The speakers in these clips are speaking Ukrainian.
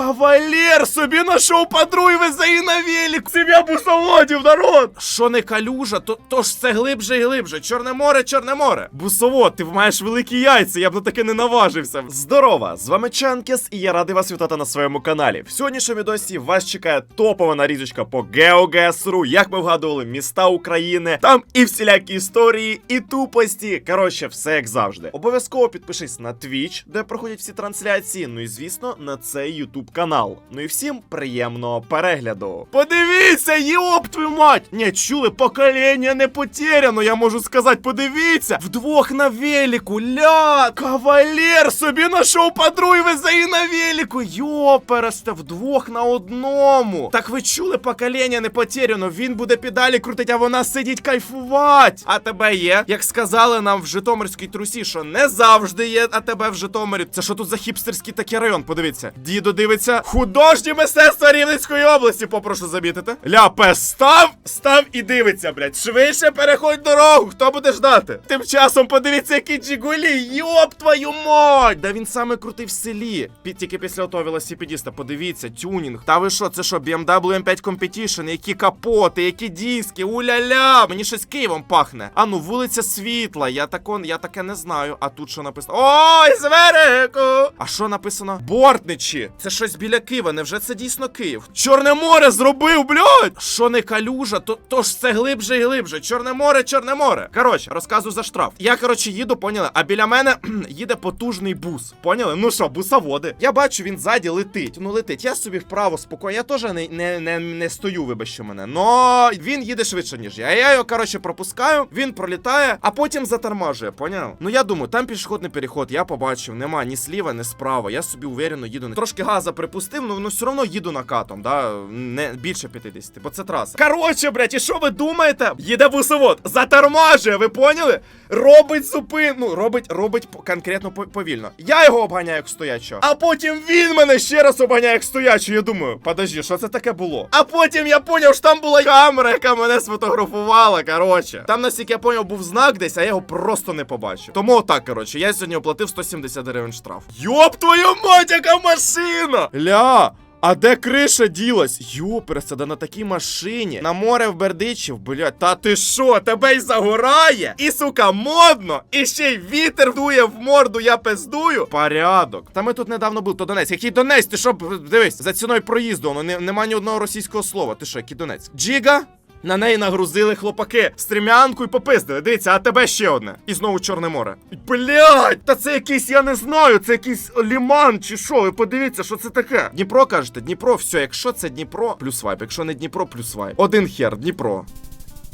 Кавалер собі нашов подруг і везе її на велик. Сім'я бусоводів, народ. Що не калюжа, то, то ж це глибше і глибше. Чорне море, чорне море. Бусовод, ти маєш великі яйця, я б на таке не наважився. Здорова, з вами Чанкіс, і я радий вас вітати на своєму каналі. В сьогоднішньому відосі вас чекає топова нарізочка по GeoGuessr, як ми вгадували міста України. Там і всілякі історії, і тупості. Коротше, все як завжди. Обов'язково підпишись на Twitch, де проходять всі трансляції. Ну і звісно, на цей YouTube канал. Ну і всім приємного перегляду. Подивіться, йоп твою мать! Ні, чули, покоління не потеряно, я можу сказати, подивіться! Вдвох на велику, ля! Кавалер собі нашов подруг і везе її на велику! Йопересте, вдвох на одному! Так ви чули, покоління не потеряно, він буде педалі крутить, а вона сидіть кайфувати! А тебе є? Як сказали нам в Житомирській трусі, що не завжди є, а тебе в Житомирі. Це що тут за хіпстерський такий район? Подивіться. Дідо дивиться. Художні мистецтва Рівненської області, попрошу замітити. Ляпе, став, став і дивиться, блядь. Швидше переходь дорогу. Хто буде ждати? Тим часом подивіться, які джигулі. Йоп твою мать! Да він саме крутий в селі. Пі- тільки після того велосипедіста. Подивіться, тюнінг. Та ви що, це що, BMW M5 Competition? Які капоти, які диски, уля-ля. Мені щось Києвом пахне. А ну, вулиця світла. Я тако, я таке не знаю. А тут що написано? Ой, звереку! А що написано? Бортничі. Це щось біля Києва. Невже це дійсно Київ? Чорне море зробив, блядь! Що не калюжа, то, то ж це глибше і глибше. Чорне море, чорне море. Коротше, розказую за штраф. Я, коротше, їду, поняли? А біля мене їде потужний бус. Поняли? Ну що, бусоводи. Я бачу, він ззаді летить. Ну летить. Я собі вправо спокійно. Я теж не, не, не, не стою, вибачте мене. Но він їде швидше, ніж я. Я його, коротше, пропускаю, він пролітає, а потім затормажує, поняв? Ну я думаю, там пішохідний переход, я побачив, нема ні сліва, ні справа. Я собі уверено їду. Трошки газа припустив, ну, ну все одно їду накатом, да? Не більше 50, бо це траса. Коротше, блядь, і що ви думаєте? Їде бусовод, затормажує, ви поняли? Робить зупин, ну, робить, робить конкретно повільно. Я його обганяю як стоячого. А потім він мене ще раз обганяє як стоячого. Я думаю, подожди, що це таке було? А потім я поняв, що там була камера, яка мене сфотографувала. Коротше, там, наскільки я поняв, був знак десь, а я його просто не побачив. Тому отак, коротше, я сьогодні оплатив 170 гривень штраф. Йоп твою мать, яка машина! Ля! А де криша ділась? Юперсе, да на такій машині. На море в Бердичів, блядь. Та ти що, тебе й загорає? І сука, модно! І ще й вітер дує в морду, я пиздую. Порядок. Та ми тут недавно були, то Донець. Який Донець? Ти що, дивись, за ціною проїзду, ну не, нема ні одного російського слова. Ти що, який Донець? Джіга? На неї нагрузили хлопаки стрімянку і попиздили. Дивіться, а тебе ще одне. І знову Чорне море. Блять, та це якийсь, я не знаю, це якийсь ліман чи що. Ви подивіться, що це таке. Дніпро кажете, Дніпро, все, якщо це Дніпро, плюс вайп. Якщо не Дніпро, плюс вайп. Один хер, Дніпро.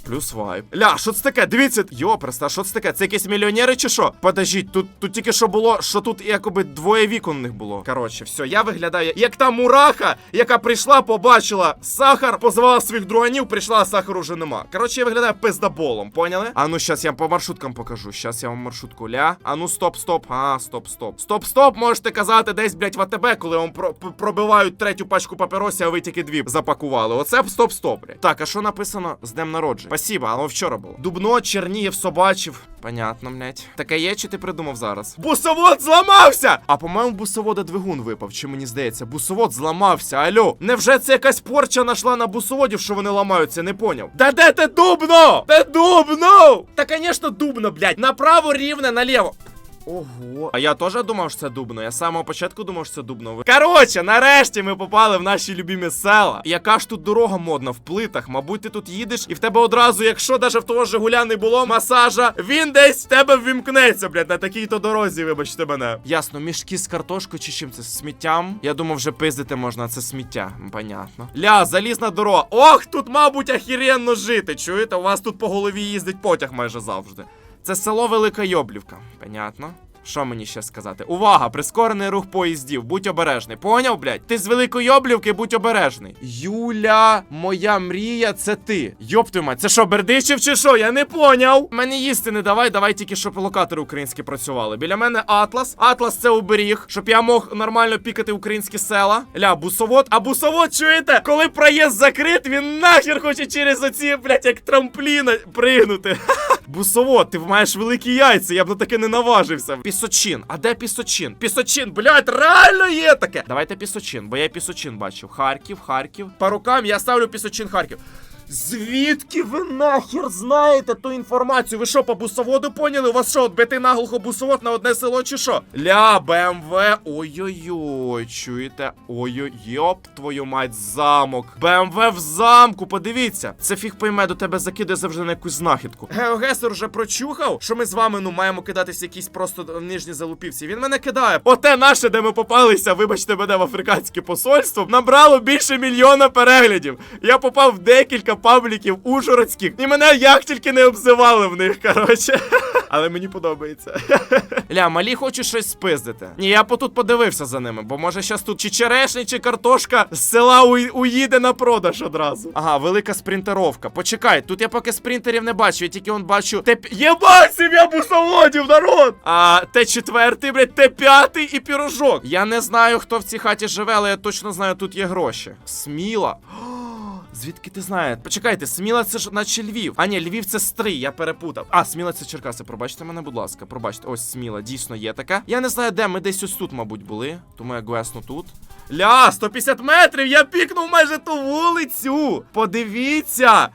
Плюс вайп. Ля, що це таке? Дивіться, йоперста, що це таке? Це якісь мільйонери чи що? Подождіть, тут, тут тільки що було, що тут якоби двоє вікон у них було. Коротше, все, я виглядаю як та мураха, яка прийшла, побачила сахар, позвала своїх друганів, прийшла, а сахару вже нема. Коротше, я виглядаю пиздоболом, поняли? А ну щас я по маршруткам покажу. Щас я вам маршрутку ля. А ну стоп, стоп. А, стоп, стоп. Стоп, стоп, можете казати десь, блять, в АТБ, коли вам про- пробивають третю пачку папіросів, а ви тільки дві запакували. Оце стоп, стоп, блять. Так, а що написано з днем народження? Спасибо, оно вчора було. Дубно, Чернігів, Собачів. Понятно, блять. Таке є, чи ти придумав зараз? Бусовод зламався! А по-моєму, бусовода двигун випав, чи мені здається, бусовод зламався. Алло, невже це якась порча нашла на бусоводів, що вони ламаються, не поняв? Да де те дубно? Те дубно? Та, звісно, дубно, блять. Направо рівне, наліво. Ого. А я теж думав, що це дубно. Я з самого початку думав, що це дубно. Коротше, нарешті ми попали в наші любімі села. Яка ж тут дорога модна в плитах? Мабуть, ти тут їдеш, і в тебе одразу, якщо даже в того Жигуля не було масажа, він десь в тебе ввімкнеться, блядь, на такій-то дорозі, вибачте мене. Ясно, мішки з картошкою чи чим це? З сміттям? Я думав, вже пиздити можна, це сміття. Понятно. Ля, залізна дорога. Ох, тут, мабуть, ахіренно жити. Чуєте? У вас тут по голові їздить потяг майже завжди. Це село Велика Йоблівка. Понятно. Що мені ще сказати? Увага! Прискорений рух поїздів. Будь обережний. Поняв, блядь? Ти з Великої Йоблівки, будь обережний. Юля, моя мрія, це ти. Йоп мать, це що, Бердичів чи що? Я не поняв. Мені їсти не давай, давай тільки, щоб локатори українські працювали. Біля мене Атлас. Атлас це оберіг, щоб я мог нормально пікати українські села. Ля, бусовод. А бусовод, чуєте? Коли проїзд закрит, він нахер хоче через оці, блядь, як трампліна пригнути. Бусовод, ти маєш великі яйця, я б на таке не наважився. Пісочин, а де пісочин? Пісочин, блядь, реально є таке. Давайте пісочин, бо я пісочин бачив. Харків, Харків. По рукам я ставлю пісочин Харків. Звідки ви нахер знаєте ту інформацію? Ви що, по бусоводу поняли? У вас що, бити наглухо бусовод на одне село чи що? Ля, БМВ. Ой-ой-ой, чуєте? Ой-ой, йоп, твою мать, замок. БМВ в замку, подивіться. Це фіг пойме, до тебе закидає завжди на якусь знахідку. Геогесер вже прочухав, що ми з вами ну маємо кидатися якісь просто нижні залупівці. Він мене кидає. Оте наше, де ми попалися, вибачте мене в африканське посольство, набрало більше мільйона переглядів. Я попав в декілька пабліків ужгородських, і мене як тільки не обзивали в них, коротше. Але мені подобається. Ля, малі хочуть щось спиздити. Ні, я по тут подивився за ними, бо може щас тут чи черешня, чи картошка з села уї- уїде на продаж одразу. Ага, велика спринтеровка. Почекай, тут я поки спринтерів не бачу, я тільки он бачу. Т... Єбать, сім'я бусоводів, народ! А Т4, блядь, Т5 і пірожок. Я не знаю, хто в цій хаті живе, але я точно знаю, тут є гроші. Сміла. Звідки ти знаєш? Почекайте, Сміла це ж наче Львів. А ні, Львів це Стрий, я перепутав. А, Сміла це Черкаси. Пробачте мене, будь ласка, пробачте. Ось Сміла, дійсно є така. Я не знаю, де ми десь ось тут, мабуть, були. Тому я гвесну тут. Ля, 150 метрів! Я пікнув майже ту вулицю! Подивіться!